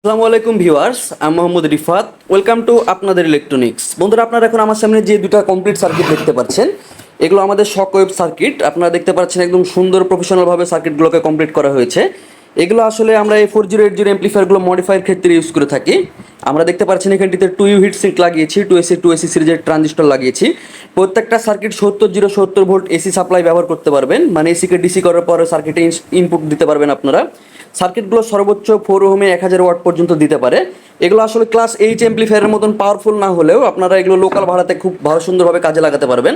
আসসালামু আলাইকুম ভিউয়ার্স, আমি মোহাম্মদ রিফাত। ওয়েলকাম টু আপনাদের ইলেকট্রনিক্স বন্ধুরা, আপনারা এখন আমার সামনে যে দুটা কমপ্লিট সার্কিট দেখতে পাচ্ছেন, এগুলো আমাদের শক ওয়েব সার্কিট আপনারা দেখতে পাচ্ছেন একদম সুন্দর প্রফেশনালভাবে সার্কিটগুলোকে কমপ্লিট করা হয়েছে। এগুলো আসলে আমরা এই ফোর জিরো এইট জিরো এমপ্লিফায়ারগুলো মডিফাইয়ের ক্ষেত্রে ইউজ করে থাকি। আমরা দেখতে পাচ্ছেন এখানটিতে টু ইউ হিট সিট লাগিয়েছি টু এসি টু এসি সিরিজের ট্রানজিস্টর লাগিয়েছি। প্রত্যেকটা সার্কিট সত্তর জিরো সত্তর ভোল্ট এসি সাপ্লাই ব্যবহার করতে পারবেন। মানে এসিকে ডিসি করার পরে সার্কিটে ইনপুট দিতে পারবেন আপনারা। সার্কিটগুলো সর্বোচ্চ ফোর হোমে এক হাজার ওয়াট পর্যন্ত দিতে পারে। এগুলো আসলে ক্লাস এইচ এমপ্লিফায়ারের মতন পাওয়ারফুল না হলেও আপনারা এগুলো লোকাল ভাড়াতে খুব ভালো সুন্দরভাবে কাজে লাগাতে পারবেন।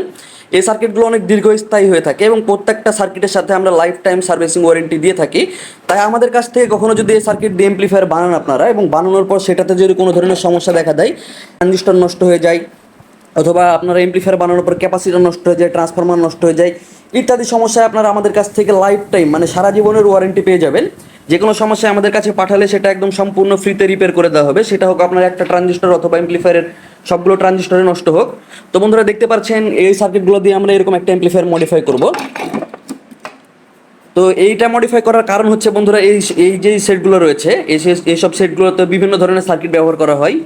এই সার্কিটগুলো অনেক দীর্ঘস্থায়ী হয়ে থাকে এবং প্রত্যেকটা সার্কিটের সাথে আমরা লাইফ টাইম সার্ভিসিং ওয়ারেন্টি দিয়ে থাকি। তাই আমাদের কাছ থেকে কখনো যদি এই সার্কিট দিয়ে এমপ্লিফায়ার বানান আপনারা এবং বানানোর পর সেটাতে যদি কোনো ধরনের সমস্যা দেখা দেয়, ট্রানজিস্টর নষ্ট হয়ে যায়, অথবা আপনার এমপ্লিফায়ার বানানোর পর ক্যাপাসিটার নষ্ট হয়ে যায় ট্রান্সফরমার নষ্ট হয়ে যায়, ইত্যাদি সমস্যায় আপনারা আমাদের কাছ থেকে লাইফ টাইম মানে সারা জীবনের ওয়ারেন্টি পেয়ে যাবেন। যে কোনো সমস্যায় আমাদের কাছে পাঠালে সেটা একদম সম্পূর্ণ ফ্রিতে রিপেয়ার করে দেওয়া হবে। সেটা হোক আপনার একটা ট্রানজিস্টর অথবা এমপ্লিফায়ারের সবগুলো ট্রানজিস্টরে নষ্ট হোক। তো বন্ধুরা দেখতে পাচ্ছেন, এই সার্কিটগুলো দিয়ে আমরা এরকম একটা এমপ্লিফায়ার মডিফাই করব। তো এইটা মডিফাই করার কারণ হচ্ছে বন্ধুরা, এই এই যে সেটগুলো রয়েছে, এই সে- এইসব সেটগুলোতে বিভিন্ন ধরনের সার্কিট ব্যবহার করা হয়।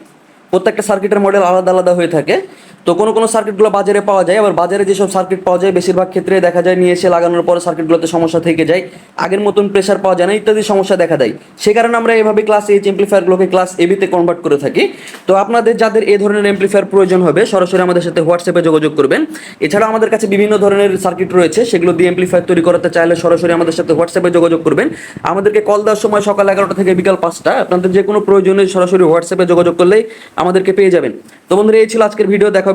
প্রত্যেকটা সার্কিটের মডেল আলাদা আলাদা হয়ে থাকে। তো কোনো কোনো সার্কিটগুলো বাজারে পাওয়া যায়, আবার বাজারে যেসব সার্কিট পাওয়া যায়, বেশিরভাগ ক্ষেত্রে দেখা যায় নিয়ে এসে লাগানোর পরে সার্কিটগুলোতে সমস্যা থেকে যায়, আগের মতন প্রেশার পাওয়া যায় না, ইত্যাদি সমস্যা দেখা দেয়। সে কারণে আমরা এভাবে ক্লাস এইচ এমপ্লিফায়ারগুলোকে ক্লাস এবিতে কনভার্ট করে থাকি। তো আপনাদের যাদের এই ধরনের এমপ্লিফায়ার প্রয়োজন হবে, সরাসরি আমাদের সাথে হোয়াটসঅ্যাপে যোগাযোগ করবেন। এছাড়াও আমাদের কাছে বিভিন্ন ধরনের সার্কিট রয়েছে, সেগুলো দিয়ে এমপ্লিফায়ার তৈরি করাতে চাইলে সরাসরি আমাদের সাথে হোয়াটসঅ্যাপে যোগাযোগ করবেন। আমাদেরকে কল দেওয়ার সময় সকাল এগারোটা থেকে বিকাল পাঁচটা, আপনাদের যে কোনো প্রয়োজনে সরাসরি হোয়াটসঅ্যাপে যোগাযোগ করলেই আমাদেরকে পেয়ে যাবেন। তো বন্ধুরা, এই ছিল আজকের ভিডিও দেখা